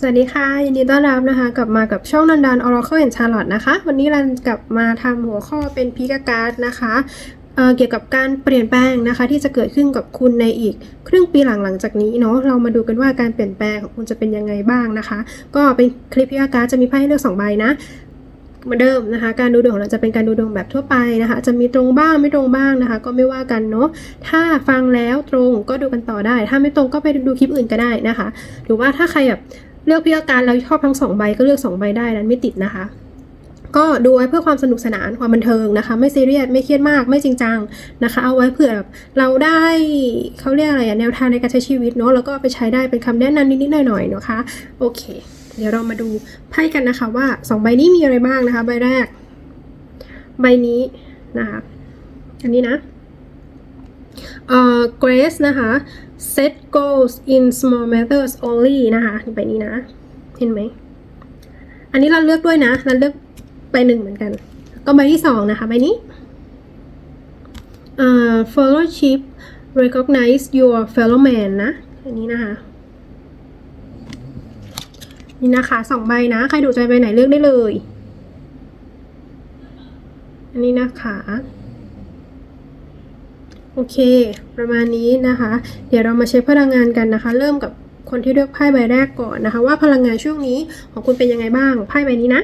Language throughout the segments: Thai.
สวัสดีค่ะ ยินดีต้อนรับนะคะ กลับมากับช่องนันดาน Oracle and Charlotte นะคะ วันนี้เรากลับมาทำหัวข้อเป็นพิกาการ์ดนะคะเเกี่ยวกับการเปลี่ยนแปลงนะคะ ที่จะเกิดขึ้นกับคุณในอีกครึ่งปีหลังหลังจากนี้เนาะเรามาดูกันว่าการเปลี่ยนแปลงของคุณจะเป็นยังไงบ้างนะคะ ก็เป็นคลิปพิกาการ์ดจะมีไพ่ให้เลือกสองใบนะเหมือนเดิมนะคะ การดูดวงของเราจะเป็นการดูดวงแบบทั่วไปนะคะ จะมีตรงบ้างไม่ตรงบ้างนะคะ ก็ไม่ว่ากันเนาะถ้าฟังแล้วตรงก็ดูกันต่อได้ ถ้าไม่ตรงก็ไปดูคลิปอื่นก็ได้นะคะ หรือว่าถ้าใครแบบ เลือกพิจารการแล้วชอบทั้งสองใบก็เลือกสองใบได้นั้นไม่ติดนะคะ ก็ดูไว้เพื่อความสนุกสนานความบันเทิงนะคะ ไม่ซีเรียสไม่เครียดมากไม่จริงจังนะคะ เอาไว้เผื่อแบบเราได้เขาเรียกอะไรแนวทางในการใช้ชีวิตเนาะแล้วก็ไปใช้ได้เป็นคำแนะนำนิดๆหน่อยๆนะคะ โอเค เดี๋ยวเรามาดูไพ่กันนะคะว่าสองใบนี้มีอะไรบ้างนะคะ ใบแรก ใบนี้นะคะอันนี้นะเอ่อ Grace นะคะ set goals in small matters only นะคะใบนี้นะ เห็นไหม อันนี้เราเลือกด้วยนะ เราเลือกใบหนึ่งเหมือนกัน ก็ใบที่สองนะคะ ใบนี้เอ่อ fellowship recognize your fellow man นะ อันนี้นะคะ นี่นะคะสองใบนะ ใครดูใจใบไหนเลือกได้เลย อันนี้นะคะ โอเค ประมาณนี้นะคะ เดี๋ยวเรามาเช็คพลังงานกันนะคะ เริ่มกับคนที่เลือกไพ่ใบแรกก่อนนะคะ ว่าพลังงานช่วงนี้ของคุณเป็นยังไงบ้างไพ่ใบนี้นะ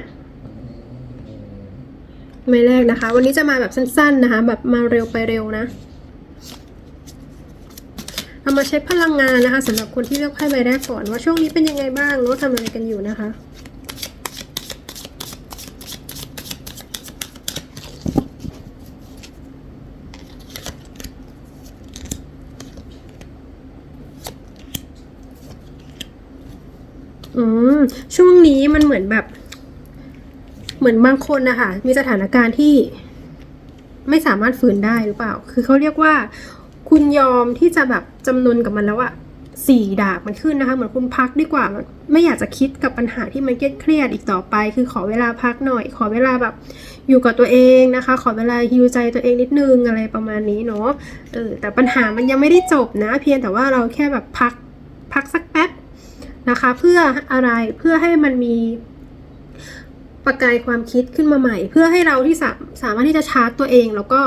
ใบแรกนะคะ วันนี้จะมาแบบสั้น ๆนะคะ แบบมาเร็วไปเร็วนะเรามาเช็คพลังงานนะคะสำหรับคนที่เลือกไพ่ใบแรกก่อนว่าช่วงนี้เป็นยังไงบ้างเนาทำอะไรกันอยู่นะคะ อืมช่วงนี้ มันเหมือนแบบ เหมือนบางคนนะคะมีสถานการณ์ที่ไม่สามารถฝืนได้หรือเปล่า คือเขาเรียกว่า คุณยอมที่จะแบบจำนวนกับมันแล้วอะสี่ดาบมันขึ้นนะคะ เหมือนคุณพักดีกว่า ไม่อยากจะคิดกับปัญหาที่มันเครียดอีกต่อไป คือขอเวลาพักหน่อย ขอเวลาแบบอยู่กับตัวเองนะคะ ขอเวลาฮิวใจตัวเองนิดนึงอะไรประมาณนี้เนาะ เออ แต่ปัญหามันยังไม่ได้จบนะ เพียงแต่ว่าเราแค่แบบพัก พักสักแป๊บ นะคะ เพื่ออะไรเพื่อให้มันมีประกายความคิดขึ้นมาใหม่ เพื่อให้เราที่สาสามารถที่จะชาร์จตัวเอง แล้วก็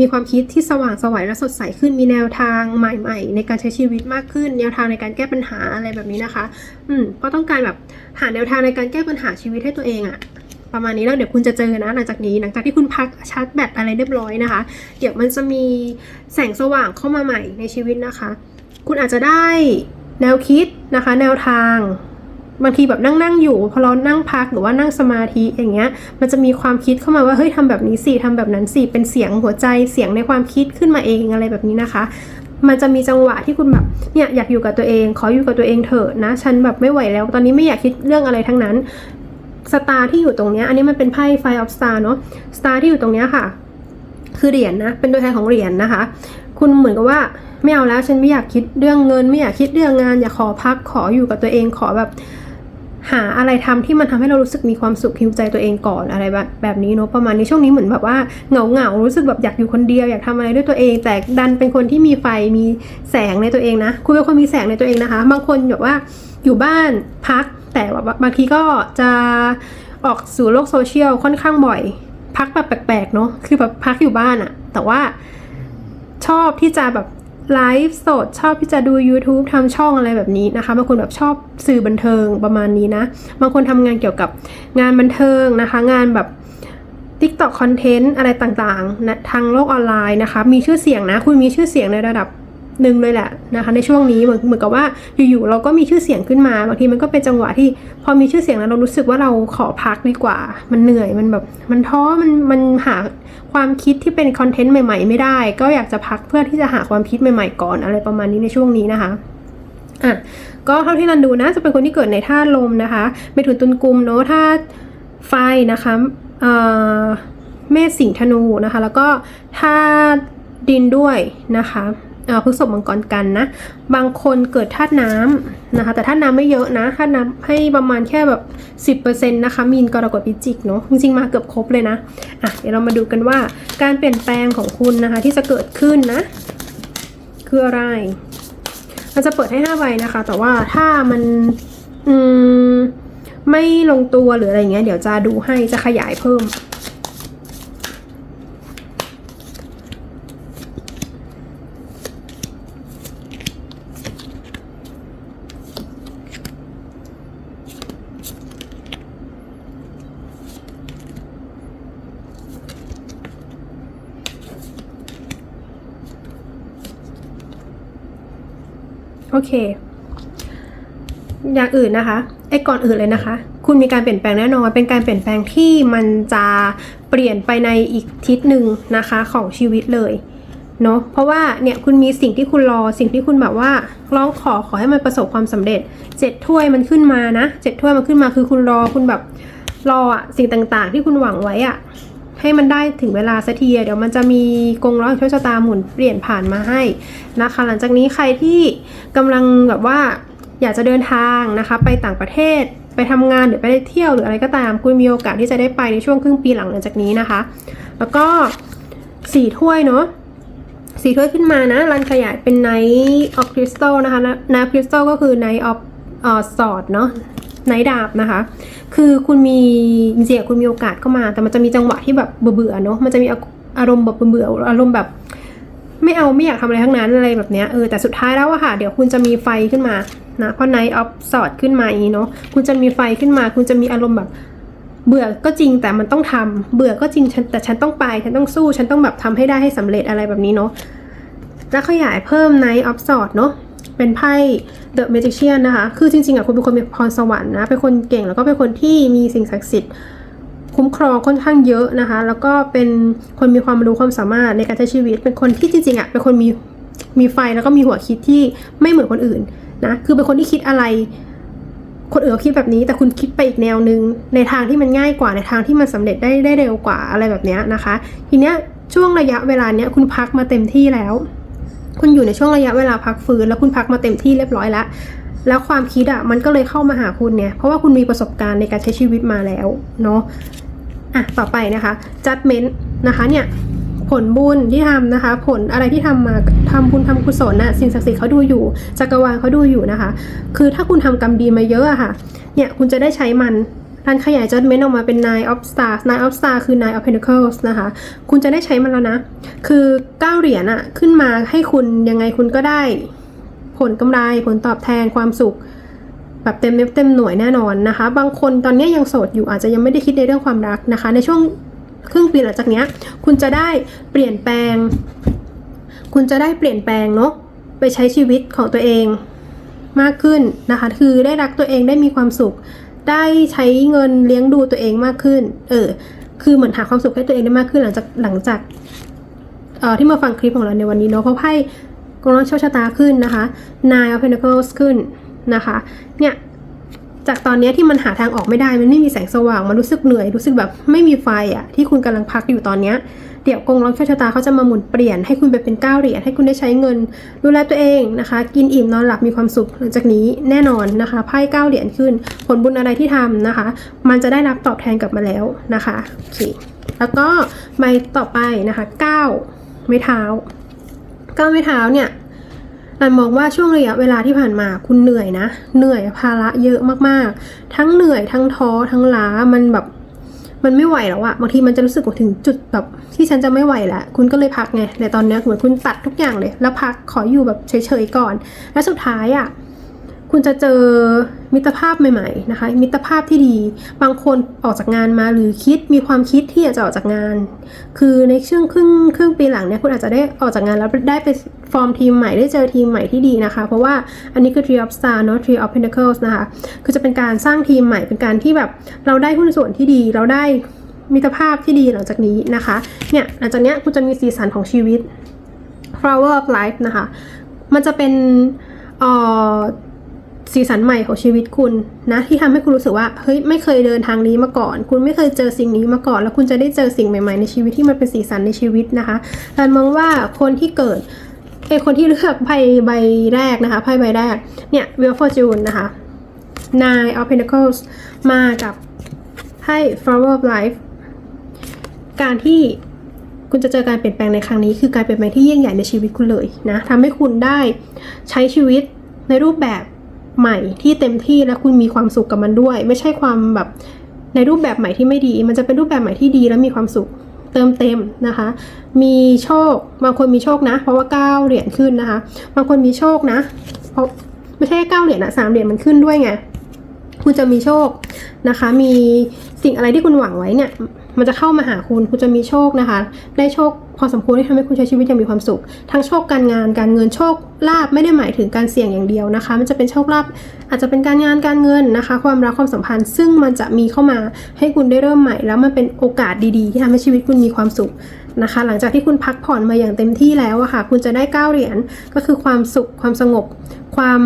มีความคิดที่สว่างสวัยและสดใสขึ้นมีแนวทางใหม่ ๆ ในการใช้ชีวิตมากขึ้น แนวทางในการแก้ปัญหาอะไรแบบนี้นะคะ อืมก็ต้องการแบบหาแนวทางในการแก้ปัญหาชีวิตให้ตัวเองอะประมาณนี้แล้วเดี๋ยวคุณจะเจอนะหลังจากนี้หลังจากที่คุณพักชาร์จแบตอะไรเรียบร้อยนะคะ เดี๋ยวมันจะมีแสงสว่างเข้ามาใหม่ในชีวิตนะคะ คุณอาจจะได้ แนวคิดนะคะ แนวทาง บางทีแบบนั่งนั่งๆอยู่พอเรานั่งพักหรือว่านั่งสมาธิอย่างเงี้ย มันจะมีความคิดเข้ามาว่าเฮ้ยทำแบบนี้สิทำแบบนั้นสิเป็นเสียงหัวใจเสียงในความคิดขึ้นมาเองอะไรแบบนี้นะคะมันจะมีจังหวะที่คุณแบบเนี่ยอยากอยู่กับตัวเอง ขออยู่กับตัวเองเถอะนะ ฉันแบบไม่ไหวแล้ว ตอนนี้ไม่อยากคิดเรื่องอะไรทั้งนั้นสตาร์ที่อยู่ตรงเนี้ยอันนี้มันเป็นไพ่ไฟออฟสตาร์เนาะสตาร์ที่อยู่ตรงเนี้ยค่ะ คือเหรียญนะ เป็นตัวแทนของเหรียญนะคะ คุณเหมือนกับว่า ไม่เอาแล้วฉันไม่อยากคิดเรื่องเงิน ไม่อยากคิดเรื่องงาน อยากขอพักขออยู่กับตัวเองขอแบบ หาอะไรทำที่มันทำให้เรารู้สึกมีความสุขฮิวใจตัวเองก่อนอะไรแบบแบบนี้เนาะประมาณนี้ช่วงนี้เหมือนแบบว่าเหงาเหงารู้สึกแบบอยากอยู่คนเดียว อยากทำอะไรด้วยตัวเอง แต่ดันเป็นคนที่มีไฟมีแสงในตัวเองนะคุณเป็นคนมีแสงในตัวเองนะคะ บางคนแบบว่าอยู่บ้านพัก แต่ว่าบางทีก็จะออกสู่โลกโซเชียลค่อนข้างบ่อย พักแบบแปลกๆเนาะคือแบบพักอยู่บ้านอะแต่ว่าชอบที่จะแบบ ไลฟ์สดชอบที่จะดู YouTube ทำช่องอะไรแบบนี้นะคะบางคนแบบชอบสื่อบันเทิงประมาณนี้นะ บางคนทำงานเกี่ยวกับงานบันเทิงนะคะ งานแบบ TikTok คอนเทนต์อะไรต่างๆนะทางโลกออนไลน์นะคะ มีชื่อเสียงนะ คุณมีชื่อเสียงในระดับ หนึ่งเลยแหละนะคะในช่วงนี้เหมือนเหมือนกับว่าอยู่ๆเราก็มีชื่อเสียงขึ้นมาบางทีมันก็เป็นจังหวะที่พอมีชื่อเสียงแล้วเรารู้สึกว่าเราขอพักดีกว่า มันเหนื่อยมันแบบมันท้อมันมันหาความคิดที่เป็นคอนเทนต์ใหม่ๆ ไม่ได้ ก็อยากจะพักเพื่อที่จะหาความคิดใหม่ๆก่อนอะไรประมาณนี้ในช่วงนี้นะคะอะก็เท่าที่รันดูนะจะเป็นคนที่เกิดในธาตุลมนะคะเมถุนตุลกุมเนาะธาตุไฟนะคะเอ่อเมษสิงห์ธนูนะคะ แล้วก็ธาตุดินด้วยนะคะ พฤษภมังกรกันนะ บางคนเกิดธาตุน้ำนะคะ แต่ธาตุน้ำไม่เยอะนะธาตุน้ำให้ประมาณแค่แบบ 10%นะคะ มีนกรกฎพิจิกเนาะ จริงๆ มาเกือบครบเลยนะ อะ เดี๋ยวเรามาดูกันว่าการเปลี่ยนแปลงของคุณนะคะ ที่จะเกิดขึ้นนะ คืออะไรมันจะเปิดให้5ใบนะคะ แต่ว่าถ้ามัน อืม ไม่ลงตัวหรืออะไรเงี้ย เดี๋ยวจะดูให้ จะขยายเพิ่ม อเค อย่างอื่นนะคะไอ้ก่อนอื่นเลยนะคะ คุณมีการเปลี่ยนแปลงแน่นอน เป็นการเปลี่ยนแปลงที่มันจะเปลี่ยนไปในอีกทิศหนึ่งนะคะของชีวิตเลยเนาะเพราะว่าเนี่ยคุณมีสิ่งที่คุณรอสิ่งที่คุณแบบว่าร้องขอขอให้มันประสบความสำเร็จเจ็ดถ้วยมันขึ้นมานะเจ็ดถ้วยมันขึ้นมาคือคุณรอคุณแบบรออะสิ่งต่างๆ ที่คุณหวังไว้อะ ให้มันได้ถึงเวลาสักทีเดี๋ยวมันจะมีกงล้อโชคชะตาหมุนเปลี่ยนผ่านมาให้นะคะ หลังจากนี้ใครที่กำลังแบบว่าอยากจะเดินทางนะคะไปต่างประเทศไปทำงานหรือไปเที่ยวหรืออะไรก็ตาม คุณมีโอกาสที่จะได้ไปในช่วงครึ่งปีหลังหลังจากนี้นะคะ แล้วก็สี่ถ้วยเนาะสี่ถ้วยขึ้นมานะรันขยายเป็นไนท์ออฟคริสตัลนะคะนาคริสตัลก็คือไนท์ออฟออสอดเนาะ ไนท์ดาบนะคะ คือคุณมีจริงๆคุณมีโอกาสเข้ามา แต่มันจะมีจังหวะที่แบบเบื่อเนาะมันจะมีอารมณ์แบบเบื่ออารมณ์แบบไม่เอาไม่อยากทำอะไรทั้งนั้นอะไรแบบเนี้ยเออแต่สุดท้ายแล้วอะค่ะ เดี๋ยวคุณจะมีไฟขึ้นมานะเพราะ Night of Swords ขึ้นมาอย่างนี้เนาะคุณจะมีไฟขึ้นมา คุณจะมีอารมณ์แบบเบื่อก็จริงแต่มันต้องทำเบื่อก็จริงแต่ฉันต้องไป ฉันต้องสู้ ฉันต้องแบบทำให้ได้ให้สำเร็จอะไรแบบนี้เนาะแล้วขยายเพิ่ม Night of Swords เนาะ เป็นไพ่ The Magician นะคะ คือจริงๆอะคุณเป็นคนมีพรสวรรค์นะ เป็นคนเก่งแล้วก็เป็นคนที่มีสิ่งศักดิ์สิทธิ์คุ้มครองค่อนข้างเยอะนะคะ แล้วก็เป็นคนมีความรู้ความสามารถในการใช้ชีวิต เป็นคนที่จริงๆอะเป็นคนมีมีไฟแล้วก็มีหัวคิดที่ไม่เหมือนคนอื่นนะ คือเป็นคนที่คิดอะไร คนอื่นเขาคิดแบบนี้ แต่คุณคิดไปอีกแนวหนึ่งในทางที่มันง่ายกว่าในทางที่มันสำเร็จได้ได้เร็วกว่าอะไรแบบเนี้ยนะคะ ทีเนี้ยช่วงระยะเวลาเนี้ยคุณพักมาเต็มที่แล้ว คุณอยู่ในช่วงระยะเวลาพักฟื้นแล้วคุณพักมาเต็มที่เรียบร้อยแล้ว แล้วความคิดอะมันก็เลยเข้ามาหาคุณเนี่ย เพราะว่าคุณมีประสบการณ์ในการใช้ชีวิตมาแล้วเนาะ อะ ต่อไปนะคะ judgment นะคะเนี่ยผลบุญที่ทำนะคะ ผลอะไรที่ทำมาทำบุญทำกุศลน่ะสิ่งศักดิ์สิทธิ์เขาดูอยู่จักรวาลเขาดูอยู่นะคะ คือถ้าคุณทำกรรมดีมาเยอะอะค่ะ เนี่ยคุณจะได้ใช้มัน รันขยาย judgment ออกมาเป็น nine of stars nine of stars คือ nine of pentacles นะคะ คุณจะได้ใช้มันแล้วนะ คือเก้าเหรียญอะขึ้นมาให้คุณยังไงคุณก็ได้ ผลกำไรผลตอบแทนความสุข แบบเต็มเม็ดเต็มหน่วยแน่นอนนะคะ บางคนตอนนี้ยังโสดอยู่อาจจะยังไม่ได้คิดในเรื่องความรักนะคะ ในช่วงครึ่งปีหลังจากนี้คุณจะได้เปลี่ยนแปลง คุณจะได้เปลี่ยนแปลงเนาะไปใช้ชีวิตของตัวเองมากขึ้นนะคะ คือได้รักตัวเองได้มีความสุข ได้ใช้เงินเลี้ยงดูตัวเองมากขึ้น เออ คือเหมือนหาความสุขให้ตัวเองได้มากขึ้นหลังจากหลังจากเอ่อที่มาฟังคลิปของเราในวันนี้เนาะเพราะไพ่กองร้อนโชคชะตาขึ้นนะคะ Nine of Pentacles ขึ้นนะคะ เนี่ยจากตอนนี้ที่มันหาทางออกไม่ได้มันไม่มีแสงสว่าง มันรู้สึกเหนื่อยรู้สึกแบบไม่มีไฟอะที่คุณกำลังพักอยู่ตอนเนี้ย เดี๋ยวกงล้อโชคชะตาเขาจะมาหมุนเปลี่ยนให้คุณไปเป็นเก้าเหรียญให้คุณได้ใช้เงิน ดูแลตัวเองนะคะ กินอิ่มนอนหลับมีความสุขหลังจากนี้แน่นอนนะคะไพ่เก้าเหรียญขึ้น ผลบุญอะไรที่ทำนะคะ มันจะได้รับตอบแทนกลับมาแล้วนะคะโอเคแล้วก็ใบต่อไปนะคะเก้าไม้เท้าก้าไม้เท้าเนี่ยนันมองว่าช่วงระยะเวลาที่ผ่านมาคุณเหนื่อยนะ เหนื่อยภาระเยอะมากๆ ทั้งเหนื่อยทั้งท้อทั้งล้ามันแบบ มันไม่ไหวแล้วอะบางทีมันจะรู้สึกว่าถึงจุดแบบที่ฉันจะไม่ไหวแล้วคุณก็เลยพักไงแต่ตอนเนี้ยเหมือนคุณตัดทุกอย่างเลย แล้วพักขออยู่แบบเฉยๆก่อน แล้วสุดท้ายอะ คุณจะเจอมิตรภาพใหม่ๆนะคะมิตรภาพที่ดี บางคนออกจากงานมาหรือคิดมีความคิดที่อยากจะออกจากงาน คือในช่วงครึ่งครึ่งปีหลังเนี่ยคุณอาจจะได้ออกจากงานแล้วได้ไปฟอร์มทีมใหม่ได้เจอทีมใหม่ที่ดีนะคะ เพราะว่าอันนี้คือ Tree of Star เนอะ Tree of Pentacles นะคะคือจะเป็นการสร้างทีมใหม่เป็นการที่แบบเราได้หุ้นส่วนที่ดีเราได้มิตรภาพที่ดีหลังจากนี้นะคะเนี่ยหลังจากเนี้ยคุณจะมีสีสันของชีวิต flower of life นะคะมันจะเป็นเอ่อ สีสันใหม่ของชีวิตคุณนะที่ทำให้คุณรู้สึกว่าเฮ้ยไม่เคยเดินทางนี้มาก่อน คุณไม่เคยเจอสิ่งนี้มาก่อน แล้วคุณจะได้เจอสิ่งใหม่ ๆ ในชีวิตที่มันเป็นสีสันในชีวิตนะคะแต่มองว่าคนที่เกิดไอคนที่เลือกไพ่ใบแรกนะคะไพ่ใบแรกเนี่ย Wheel of Fortune นะคะ Nine of Pentacles มากับไพ่ Flower of Life การที่คุณจะเจอการเปลี่ยนแปลงในครั้งนี้ คือการเปลี่ยนแปลงที่ยิ่งใหญ่ในชีวิตคุณเลยนะทำให้คุณได้ใช้ชีวิตในรูปแบบ ใหม่ที่เต็มที่และคุณมีความสุขกับมันด้วย ไม่ใช่ความแบบในรูปแบบใหม่ที่ไม่ดี มันจะเป็นรูปแบบใหม่ที่ดีและมีความสุขเติมเต็มนะคะ มีโชค บางคนมีโชคนะ เพราะว่าเก้าเหรียญขึ้นนะคะ บางคนมีโชคนะ เพราะไม่ใช่แค่เก้าเหรียญนะสามเหรียญมันขึ้นด้วยไง คุณจะมีโชคนะคะ มีสิ่งอะไรที่คุณหวังไว้เนี่ย มันจะเข้ามาหาคุณคุณจะมีโชคนะคะ ได้โชคพอสมควรที่ทำให้คุณใช้ชีวิตอย่างมีความสุข ทั้งโชคการงานการเงินโชคลาภไม่ได้หมายถึงการเสี่ยงอย่างเดียวนะคะ มันจะเป็นโชคลาภอาจจะเป็นการงานการเงินนะคะ ความรักความสัมพันธ์ ซึ่งมันจะมีเข้ามาให้คุณได้เริ่มใหม่ แล้วมันเป็นโอกาสดีๆ ที่ทำให้ชีวิตคุณมีความสุขนะคะ หลังจากที่คุณพักผ่อนมาอย่างเต็มที่แล้วอะค่ะ คุณจะได้ก้าเหรียญก็คือความสุขความสงบ ความ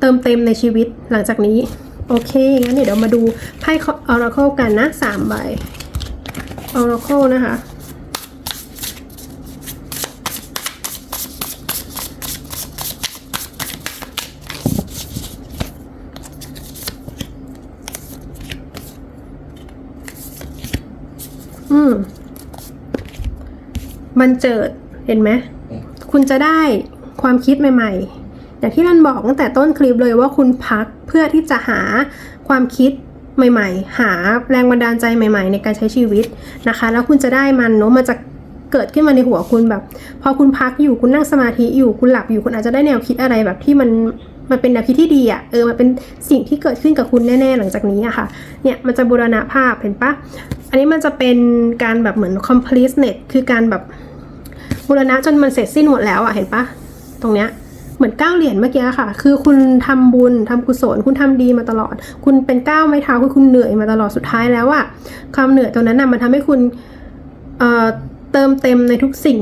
เติมเต็มในชีวิตหลังจากนี้ โอเค งั้นเดี๋ยวเรามาดูไพ่ Oracle กันนะสามใบ Oracle นะคะอืมมันเจิดเห็นไหม คุณจะได้ความคิดใหม่ ๆ อย่างที่รันบอกตั้งแต่ต้นคลิปเลยว่าคุณพักเพื่อที่จะหาความคิดใหม่ ๆ หาแรงบันดาลใจใหม่ ๆ ในการใช้ชีวิตนะคะ แล้วคุณจะได้มันเนาะมันจะเกิดขึ้นมาในหัวคุณแบบ พอคุณพักอยู่คุณนั่งสมาธิอยู่คุณหลับอยู่คุณอาจจะได้แนวคิดอะไรแบบที่มันมันเป็นแนวคิดที่ดีอะ่ะเออมันเป็นสิ่งที่เกิดขึ้นกับคุณแน่ๆหลังจากนี้อะค่ะ เนี่ยมันจะบูรณะภาพเห็นปะอันนี้มันจะเป็นการแบบเหมือน completeness คือการแบบบูรณะจนมันเสร็จสิ้นหมดแล้วอะเห็นปะตรงเนี้ย เหมือนก้าวเหรียญเมื่อกี้ค่ะ คือคุณทำบุญทำกุศล คุณทำดีมาตลอด คุณเป็นก้าวไม้เท้าคือคุณเหนื่อยมาตลอดสุดท้ายแล้วอะความเหนื่อยตรงนั้นน่ะมันทำให้คุณเอ่อเติมเต็มในทุกสิ่ง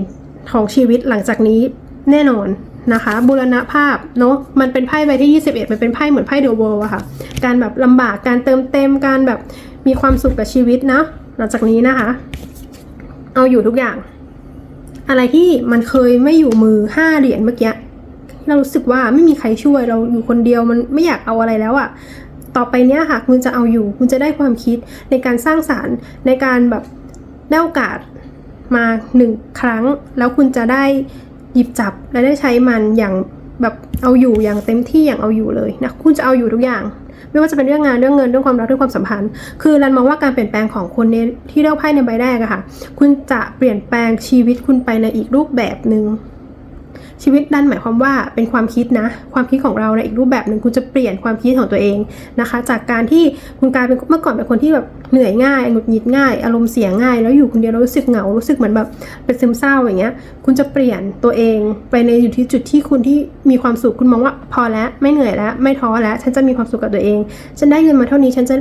ของชีวิตหลังจากนี้แน่นอนนะคะบูรณภาพเนาะมันเป็นไพ่ใบที่ 21 มันเป็นไพ่เหมือนไพ่เดอะเวิลด์อะค่ะ การแบบลำบากการเติมเต็มการแบบมีความสุขกับชีวิตนะหลังจากนี้นะคะ เอาอยู่ทุกอย่าง อะไรที่มันเคยไม่อยู่มือห้าเหรียญเมื่อกี้ เรารู้สึกว่าไม่มีใครช่วยเราอยู่คนเดียวมันไม่อยากเอาอะไรแล้วอะต่อไปเนี้ยค่ะคุณจะเอาอยู่คุณจะได้ความคิดในการสร้างสารรค์ในการแบบได้โอกาสมาหนึ่งครั้ง แล้วคุณจะได้หยิบจับและได้ใช้มันอย่างแบบเอาอยู่อย่างเต็มที่อย่างเอาอยู่เลยนะคุณจะเอาอยู่ทุกอย่าง ไม่ว่าจะเป็นเรื่องงานเรื่องเงินเรื่องความรักเรื่องความสัมพันธ์ คือรันมองว่าการเปลี่ยนแปลงของคนในที่เลือกไพ่ในใบแรกอะค่ะ คุณจะเปลี่ยนแปลงชีวิตคุณไปในอีกรูปแบบหนึ่ง ชีวิตดันหมายความว่าเป็นความคิดนะ ความคิดของเราในอีกรูปแบบหนึ่งคุณจะเปลี่ยนความคิดของตัวเองนะคะ จากการที่คุณกลายเป็นเมื่อก่อนเป็นคนที่แบบเหนื่อยง่ายหงุดหงิดง่าย อารมณ์เสียง่าย แล้วอยู่คนเดียวแล้วรู้สึกเหงารู้สึกเหมือนแบบเป็นซึมเศร้าอย่างเงี้ย คุณจะเปลี่ยนตัวเองไปในอยู่ที่จุดที่คุณที่มีความสุขคุณมองว่า พอแล้วไม่เหนื่อยแล้ว ไม่ท้อแล้วฉันจะมีความสุขกับตัวเอง ฉันได้เงินมาเท่านี้ฉันจะ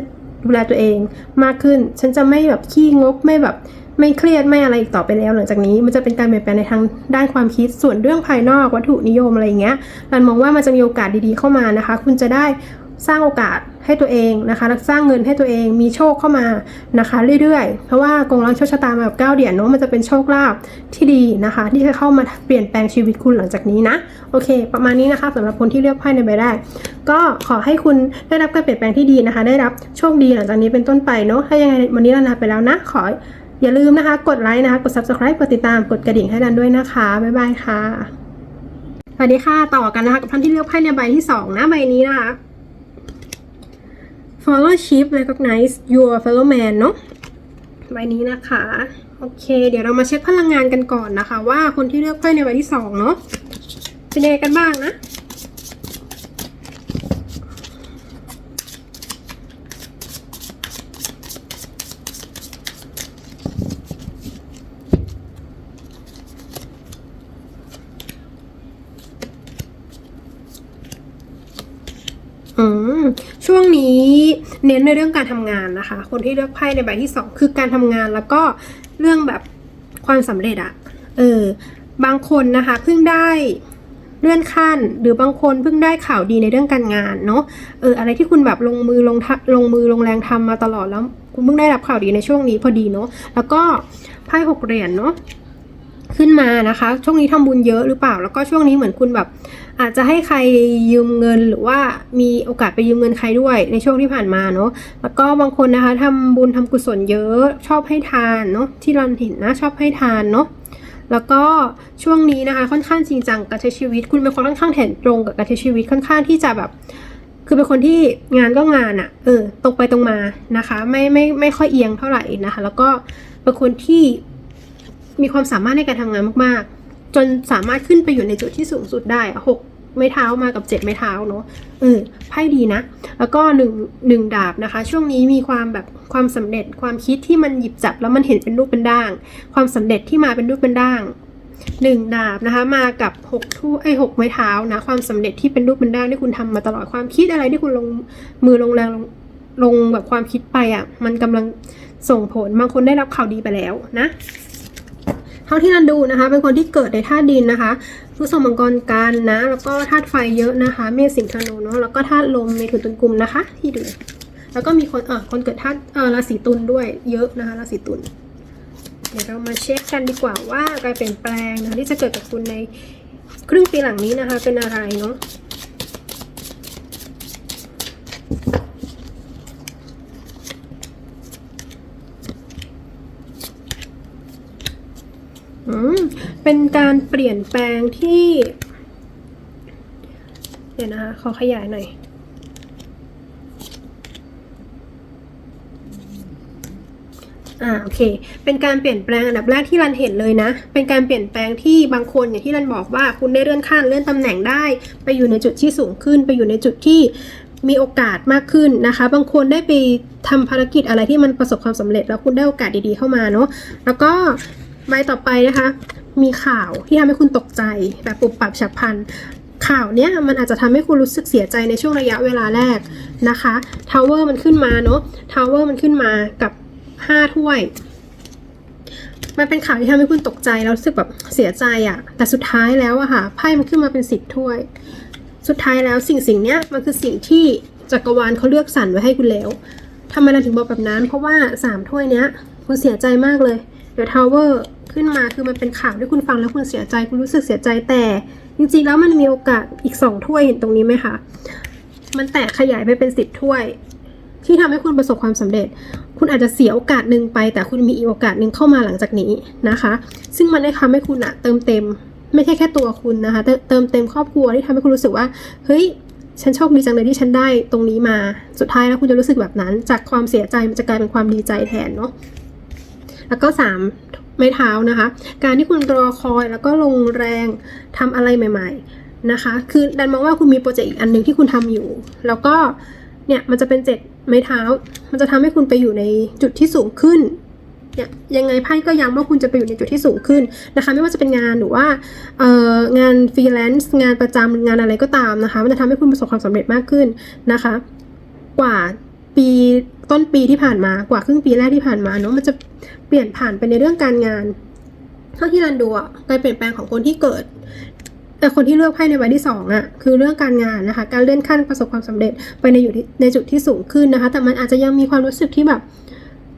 ดูแลตัวเองมากขึ้น ฉันจะไม่แบบขี้งกไม่แบบ ไม่เครียดไม่อะไรอีกต่อไปแล้วหลังจากนี้ มันจะเป็นการเปลี่ยนแปลงในทางด้านความคิดส่วนเรื่องภายนอกวัตถุนิยมอะไรอย่างเงี้ยรันมองว่ามันจะมีโอกาสดีๆเข้ามานะคะ คุณจะได้สร้างโอกาสให้ตัวเองนะคะและสร้างเงินให้ตัวเองมีโชคเข้ามานะคะเรื่อยๆ เพราะว่ากงล้างโชคชะตามาแบบเก้าเหรียญเนาะมันจะเป็นโชคลาภที่ดีนะคะ ที่จะเข้ามาเปลี่ยนแปลงชีวิตคุณหลังจากนี้นะโอเค ประมาณนี้นะคะสำหรับคนที่เลือกไพ่ในใบแรกก็ขอให้คุณได้รับการเปลี่ยนแปลงที่ดีนะคะ ได้รับโชคดีหลังจากนี้เป็นต้นไปเนาะถ้ายังไงวันนี้เราลาไปแล้วนะขอ อย่าลืมนะคะ กดไลค์นะคะ กด subscribe กดติดตาม กดกระดิ่งให้ดันด้วยนะคะ บ๊ายบายค่ะ สวัสดีค่ะ ต่อกันนะคะ กับท่านที่เลือกไพ่ในใบที่สองนะใบนี้นะคะ fellowship recognize your fellow man เนาะใบนี้นะคะ โอเค เดี๋ยวเรามาเช็คพลังงานกันก่อนนะคะ ว่าคนที่เลือกไพ่ในใบที่สองเนาะเป็นยังไงกันบ้างนะ อืมช่วง นี้เน้นในเรื่องการทำงานนะคะ คนที่เลือกไพ่ในใบที่สองคือการทำงานแล้วก็เรื่องแบบความสำเร็จอะเออบางคนนะคะเพิ่งได้เลื่อนขั้น หรือบางคนเพิ่งได้ข่าวดีในเรื่องการงานเนาะเอออะไรที่คุณแบบลงมือลงทะลงมือลงแรงทำมาตลอดแล้วคุณเพิ่งได้รับข่าวดีในช่วงนี้พอดีเนาะแล้วก็ไพ่หกเหรียญเนาะขึ้นมานะคะ ช่วงนี้ทำบุญเยอะหรือเปล่า แล้วก็ช่วงนี้เหมือนคุณแบบ อาจจะให้ใครยืมเงินหรือว่ามีโอกาสไปยืมเงินใครด้วยในช่วงที่ผ่านมาเนาะแล้วก็บางคนนะคะทำบุญทำกุศลเยอะชอบให้ทานเนาะที่เราเห็นนะชอบให้ทานเนาะแล้วก็ช่วงนี้นะคะค่อนข้างจริงจังกับใช้ชีวิต คุณเป็นคนค่อนข้างแถนตรงกับการใช้ชีวิตค่อนข้างที่จะแบบ คือเป็นคนที่งานก็งานอะ่ะเออตรงไปตรงมานะคะ ไม่ไม่ไม่ค่อยเอียงเท่าไหร่นะคะ แล้วก็เป็นคนที่มีความสามารถในการทำงานมากๆ จนสามารถขึ้นไปอยู่ในจุดที่สูงสุดได้หกไม้เท้ามากับเจ็ดไม้เท้าเนาะเออไพ่ดีนะ แล้วก็หนึ่งหนึ่งดาบนะคะ ช่วงนี้มีความแบบความสำเร็จความคิดที่มันหยิบจับแล้วมันเห็นเป็นรูปเป็นด่าง ความสำเร็จที่มาเป็นรูปเป็นด่างหนึ่งดาบนะคะ มากับหกทู่ไอ้หกไม้เท้านะ ความสำเร็จที่เป็นรูปเป็นด่างที่คุณทำมาตลอดความคิดอะไรที่คุณลงมือลงแรงลงลงแบบความคิดไปอะ่ะ มันกำลังส่งผลบางคนได้รับข่าวดีไปแล้วนะ เท่าที่นันดูนะคะ เป็นคนที่เกิดในธาตุดินนะคะผู้สมมังกรกันนะ แล้วก็ธาตุไฟเยอะนะคะ เมษสิงห์ธนูเนาะแล้วก็ธาตุลมเมถุนตุลกุมนะคะ ที่ดู แล้วก็มีคนเออคนเกิดธาตุเออราศีตุลด้วยเยอะนะคะราศีตุลเดี๋ยวเรามาเช็คกันดีกว่าว่าการเปลี่ยนแปลงนะคะที่จะเกิดกับคุณในครึ่งปีหลังนี้นะคะ เป็นอะไรเนาะ เป็นการเปลี่ยนแปลงที่ เดี๋ยวนะคะ ขอขยายหน่อย อ่า โอเค เป็นการเปลี่ยนแปลงอันดับแรกที่รันเห็นเลยนะ เป็นการเปลี่ยนแปลงที่บางคนอย่างที่รันบอกว่าคุณได้เลื่อนขั้นเลื่อนตำแหน่งได้ ไปอยู่ในจุดที่สูงขึ้น ไปอยู่ในจุดที่มีโอกาสมากขึ้นนะคะ บางคนได้ไปทำภารกิจอะไรที่มันประสบความสำเร็จ แล้วคุณได้โอกาสดีๆเข้ามาเนาะ แล้วก็ ใบต่อไปนะคะ มีข่าวที่ทำให้คุณตกใจแบบปุบปับฉับพลันข่าวเนี้ยมันอาจจะทำให้คุณรู้สึกเสียใจในช่วงระยะเวลาแรกนะคะทาวเวอร์มันขึ้นมาเนาะทาวเวอร์มันขึ้นมากับห้าถ้วย มันเป็นข่าวที่ทำให้คุณตกใจแล้วรู้สึกแบบเสียใจอะ่ะแต่สุดท้ายแล้วอะค่ะไพ่มันขึ้นมาเป็นสิบถ้วย สุดท้ายแล้วสิ่งสิ่งเนี้ยมันคือสิ่งที่จักรวาลเขาเลือกสรรไว้ให้คุณแล้ว ทำไมเราถึงบอกแบบนั้น เพราะว่าสามถ้วยเนี้ย คุณเสียใจมากเลย เดี๋ยวทาวเวอร์ขึ้นมาคือมันเป็นข่าวที่คุณฟังแล้วคุณเสียใจ คุณรู้สึกเสียใจแต่ จริงๆแล้วมันมีโอกาสอีกสองถ้วยเห็นตรงนี้ไหมคะมันแตกขยายไปเป็นสิบถ้วย ที่ทำให้คุณประสบความสำเร็จ คุณอาจจะเสียโอกาสหนึ่งไป แต่คุณมีอีกโอกาสหนึ่งเข้ามาหลังจากนี้นะคะ ซึ่งมันได้ทำให้คุณอะเติมเต็ม ไม่ใช่แค่ตัวคุณนะคะ เติเติมเต็มครอบครัวที่ทำให้คุณรู้สึกว่าเฮ้ย ฉันโชคดีจังเลยที่ฉันได้ตรงนี้มา สุดท้ายแล้วคุณจะรู้สึกแบบนั้น จากความเสียใจมันจะกลายเป็นความดีใจแทนเนาะ แล้วก็สามไม้เท้านะคะ การที่คุณรอคอยแล้วก็ลงแรงทำอะไรใหม่ ๆนะคะ คือดันมองว่าคุณมีโปรเจกต์อีกอันหนึ่งที่คุณทำอยู่ แล้วก็เนี่ยมันจะเป็นเจ็ดไม้เท้า มันจะทำให้คุณไปอยู่ในจุดที่สูงขึ้น ยยังไงไพ่ก็ย้ำว่าคุณจะไปอยู่ในจุดที่สูงขึ้นนะคะ ไม่ว่าจะเป็นงานหรือว่าเอ่องานฟรีแลนซ์งานประจำงานอะไรก็ตามนะคะ มันจะทำให้คุณประสบความสำเร็จมากขึ้นนะคะ กว่าปีต้นปีที่ผ่านมากว่าครึ่งปีแรกที่ผ่านมาเนาะมันจะเปลี่ยนผ่านไปในเรื่องการงานเท่าที่รันดูอะการเปลี่ยนแปลงของคนที่เกิดแต่คนที่เลือกไพ่ในใบที่สองอะคือเรื่องการงานนะคะ การเลื่อนขั้นประสบความสำเร็จไปในอยู่ในจุดที่สูงขึ้นนะคะ แต่มันอาจจะยังมีความรู้สึกที่แบบ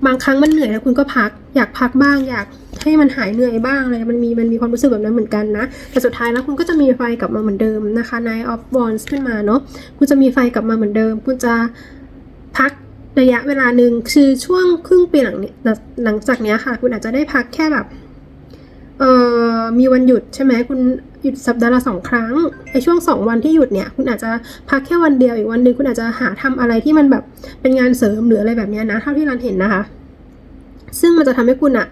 บางครั้งมันเหนื่อยแล้วคุณก็พัก อยากพักบ้าง อยากให้มันหายเหนื่อยบ้างอะไรมันมีมันมีความรู้สึกแบบนั้นเหมือนกันนะ แต่สุดท้ายแล้วคุณก็จะมีไฟกลับมาเหมือนเดิมนะคะ Nine of Wands ขึ้นมาเนาะคุณจะมีไฟกลับมาเหมือนเดิม คุณจะพักระยะเวลาหนึ่งคือช่วงครึ่งปีหลังเนี่ยหลังจากเนี้ยค่ะ คุณอาจจะได้พักแค่แบบ เอ่อมีวันหยุดใช่ไหมคุณหยุดสัปดาห์ละสองครั้งไอช่วงสองวันที่หยุดเนี่ย คุณอาจจะพักแค่วันเดียวอีกวันหนึ่งคุณอาจจะหาทำอะไรที่มันแบบเป็นงานเสริมหรืออะไรแบบนี้นะเท่าที่รันเห็นนะคะ ซึ่งมันจะทำให้คุณอะ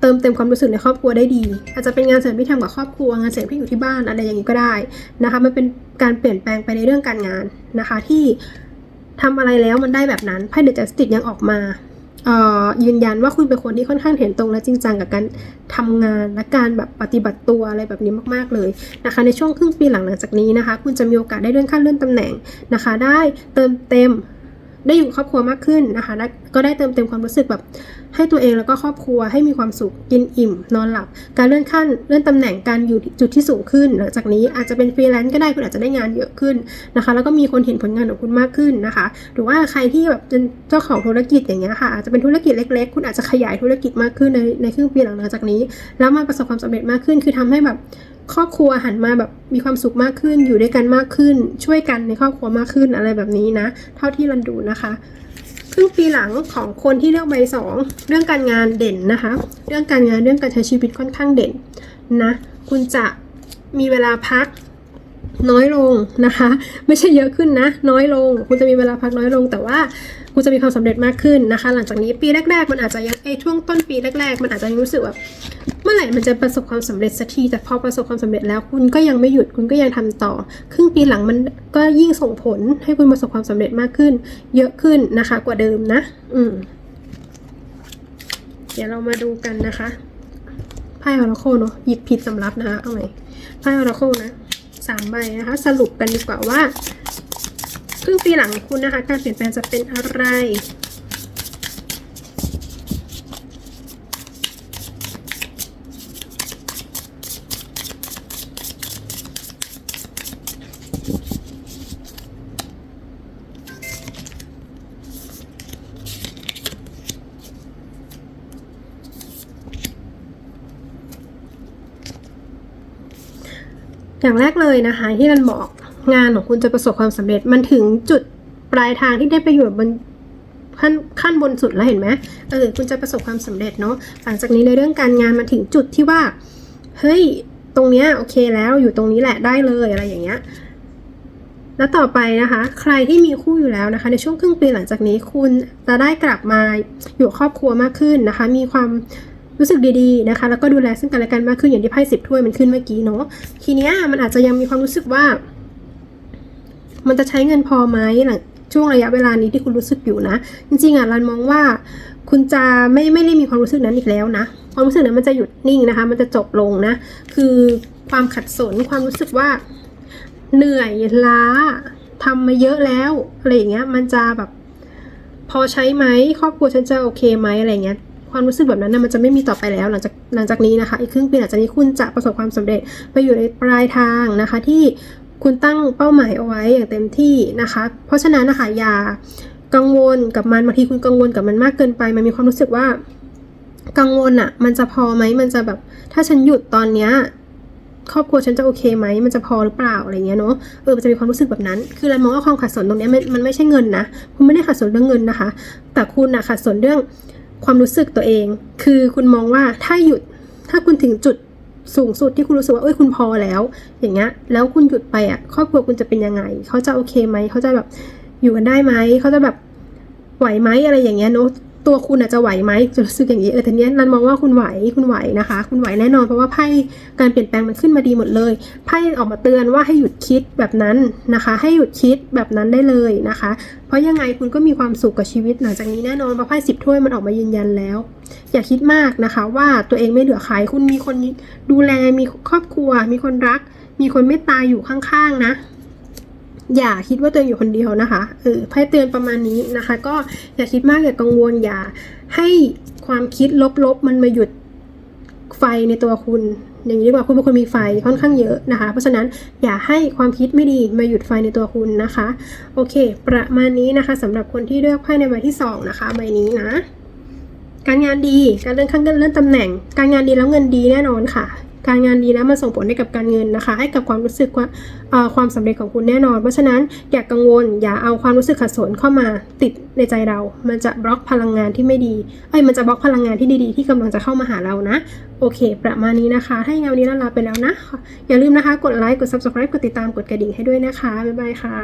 เติมเต็มความรู้สึกในครอบครัวได้ดี อาจจะเป็นงานเสริมที่ทำกับครอบครัวงานเสริมที่อยู่ที่บ้านอะไรอย่างนี้ก็ได้นะคะมันเป็นการเปลี่ยนแปลงไปในเรื่องการงานนะคะ ที่ทำอะไรแล้วมันได้แบบนั้นไพ่เดจัสติกยังออกมา ยืนยันว่าคุณเป็นคนที่ค่อนข้างเห็นตรงและจริงจังกับการทำงานและการแบบปฏิบัติตัวอะไรแบบนี้มากๆเลยนะคะ ในช่วงครึ่งปีหลังหลังจากนี้นะคะ คุณจะมีโอกาสได้เลื่อนขั้นเลื่อนตำแหน่งนะคะ ได้เติมเต็ม ได้อยู่ครอบครัวมากขึ้นนะคะและก็ได้เติมเต็มความรู้สึกแบบ ให้ตัวเองแล้วก็ครอบครัวให้มีความสุขกินอิ่ม นอนหลับ การเลื่อนขั้นเลื่อนตำแหน่งการอยู่จุดที่สูงขึ้น หลังจากนี้อาจจะเป็นฟรีแลนซ์ก็ได้คุณอาจจะได้งานเยอะขึ้นนะคะ แล้วก็มีคนเห็นผลงานของคุณมากขึ้นนะคะ หรือว่าใครที่แบบเป็นเจ้าของธุรกิจอย่างเงี้ยค่ะอาจจะเป็นธุรกิจเล็ก ๆ คุณอาจจะขยายธุรกิจมากขึ้นในในครึ่งปีหลังจากนี้ แล้วมาประสบความสำเร็จมากขึ้น คือทำให้แบบ ครอบครัวหันมาแบบมีความสุขมากขึ้น อยู่ด้วยกันมากขึ้น ช่วยกันในครอบครัวมากขึ้นอะไรแบบนี้นะ เท่าที่รันดูนะคะครึ่งปีหลังของคนที่เลือกใบสองเรื่องการงานเด่นนะคะ เรื่องการงานเรื่องการใช้ชีวิตค่อนข้างเด่นนะคุณจะมีเวลาพักน้อยลงนะคะ ไม่ใช่เยอะขึ้นนะ น้อยลง คุณจะมีเวลาพักน้อยลงแต่ว่า คุณจะมีความสำเร็จมากขึ้นนะคะ หลังจากนี้ปีแรก ๆ มันอาจจะยังไอช่วงต้นปีแรก ๆ มันอาจจะยังรู้สึกแบบเมื่อไหร่มันจะประสบความสำเร็จสักทีแต่พอประสบความสำเร็จแล้วคุณก็ยังไม่หยุดคุณก็ยังทำต่อ ครึ่งปีหลังมันก็ยิ่งส่งผลให้คุณประสบความสำเร็จมากขึ้น เยอะขึ้นนะคะกว่าเดิมนะ อืมเดี๋ยวเรามาดูกันนะคะไพ่ออราโคเนาะหยิบผิดสำรับนะคะเอาใหม่ไพ่ออราโคนะสามใบนะคะ สรุปกันดีกว่าว่า ครึ่งปีหลังของคุณนะคะ การเปลี่ยนแปลงจะเป็นอะไร อย่างแรกเลยนะคะ ที่นันบอก งานของคุณจะประสบความสำเร็จมันถึงจุดปลายทางที่ได้ไปอยู่บนขั้นขั้นบนสุดแล้วเห็นไหมเออคุณจะประสบความสำเร็จเนาะหลังจากนี้ในเรื่องการงานมาถึงจุดที่ว่า เฮ้ย ตรงเนี้ยโอเคแล้วอยู่ตรงนี้แหละได้เลยอะไรอย่างเงี้ย แล้วต่อไปนะคะ ใครที่มีคู่อยู่แล้วนะคะ ในช่วงครึ่งปีหลังจากนี้คุณจะได้กลับมาอยู่ครอบครัวมากขึ้นนะคะ มีความรู้สึกดีๆนะคะ แล้วก็ดูแลซึ่งกันและกันมากขึ้นอย่างที่ไพ่สิบถ้วยมันขึ้นเมื่อกี้เนาะทีเนี้ยมันอาจจะยังมีความรู้สึกว่า มันจะใช้เงินพอไหมหลังช่วงระยะเวลานี้ที่คุณรู้สึกอยู่นะ จริงๆอะรันมองว่า คุณจะไม่ไม่ได้มีความรู้สึกนั้นอีกแล้วนะ ความรู้สึกนั้นมันจะหยุดนิ่งนะคะ มันจะจบลงนะ คือความขัดสนความรู้สึกว่าเหนื่อยล้าทำมาเยอะแล้วอะไรอย่างเงี้ย มันจะแบบ พอใช้ไหมครอบครัวฉันจะโอเคไหมอะไรเงี้ยความรู้สึกแบบนั้นนะมันจะไม่มีต่อไปแล้วหลังจากหลังจากนี้นะคะอีกครึ่งปีหลังจากนี้คุณจะประสบความสำเร็จไปอยู่ในปลายทางนะคะ ที่ คุณตั้งเป้าหมายเอาไว้อย่างเต็มที่นะคะ เพราะฉะนั้นนะคะอย่ากังวลกับมันบางทีคุณกังวลกับมันมากเกินไป มันมีความรู้สึกว่ากังวลอะมันจะพอไหมมันจะแบบ ถ้าฉันหยุดตอนเนี้ยครอบครัวฉันจะโอเคไหมมันจะพอหรือเปล่าอะไรเงี้ยเนาะเออมันจะมีความรู้สึกแบบนั้น คือเรามองว่าความขัดสนตรงเนี้ยมันมันไม่ใช่เงินนะคุณไม่ได้ขัดสนเรื่องเงินนะคะ แต่คุณอะขัดสนเรื่องความรู้สึกตัวเอง คือคุณมองว่าถ้าหยุดถ้าคุณถึงจุด สูงสุดที่คุณรู้สึกว่าเอ้ยคุณพอแล้ว อย่างเงี้ยแล้วคุณหยุดไปอะครอบครัวคุณจะเป็นยังไง เขาจะโอเคไหมเขาจะแบบอยู่กันได้ไหมเขาจะแบบไหวไหมอะไรอย่างเงี้ยเนาะ ตัวคุณอาจจะไหวไหมจะรู้สึกอย่างนี้เออแต่เนี้ยนันมองว่าคุณไหวคุณไหวนะคะ คุณไหวแน่นอนเพราะว่าไพ่การเปลี่ยนแปลงมันขึ้นมาดีหมดเลยไพ่ออกมาเตือนว่าให้หยุดคิดแบบนั้นนะคะ ให้หยุดคิดแบบนั้นได้เลยนะคะ เพราะยังไงคุณก็มีความสุขกับชีวิตหลังจากนี้แน่นอนเพราะไพ่สิบถ้วยมันออกมายืนยันแล้ว อย่าคิดมากนะคะ ว่าตัวเองไม่เหลือใครคุณมีคนดูแลมีครอบครัว มีคนรัก มีคนเมตตาอยู่ข้างๆนะ อย่าคิดว่าตัวเองอยู่คนเดียวนะคะเออไพ่เตือนประมาณนี้นะคะ ก็อย่าคิดมากอย่ากังวลอย่าให้ความคิดลบๆ มันมาหยุดไฟในตัวคุณอย่างนี้ดีกว่าคุณเป็นคนมีไฟค่อนข้างเยอะนะคะ เพราะฉะนั้นอย่าให้ความคิดไม่ดีมาหยุดไฟในตัวคุณนะคะ โอเค ประมาณนี้นะคะสำหรับคนที่เลือกไพ่ในใบที่สองนะคะใบนี้นะ การงานดีการเลื่อนขั้นเลื่อนตำแหน่ง การงานดีแล้วเงินดีแน่นอนค่ะ การงานดีแล้วมันส่งผลให้กับการเงินนะคะ ให้กับความรู้สึกว่าความสำเร็จของคุณแน่นอน เพราะฉะนั้นอย่ากกังวลอย่าเอาความรู้สึกขัดสนเข้ามาติดในใจเรา มันจะบล็อกพลังงานที่ไม่ดีเอ้ยมันจะบล็อกพลังงานที่ดีๆ ที่กำลังจะเข้ามาหาเรานะ โอเค ประมาณนี้นะคะ ถ้าอย่างนั้นวันนี้เราลาไปแล้วนะ อย่าลืมนะคะ กดไลค์กด subscribe กดติดตามกดกระดิ่งให้ด้วยนะคะบ๊ายบายค่ะ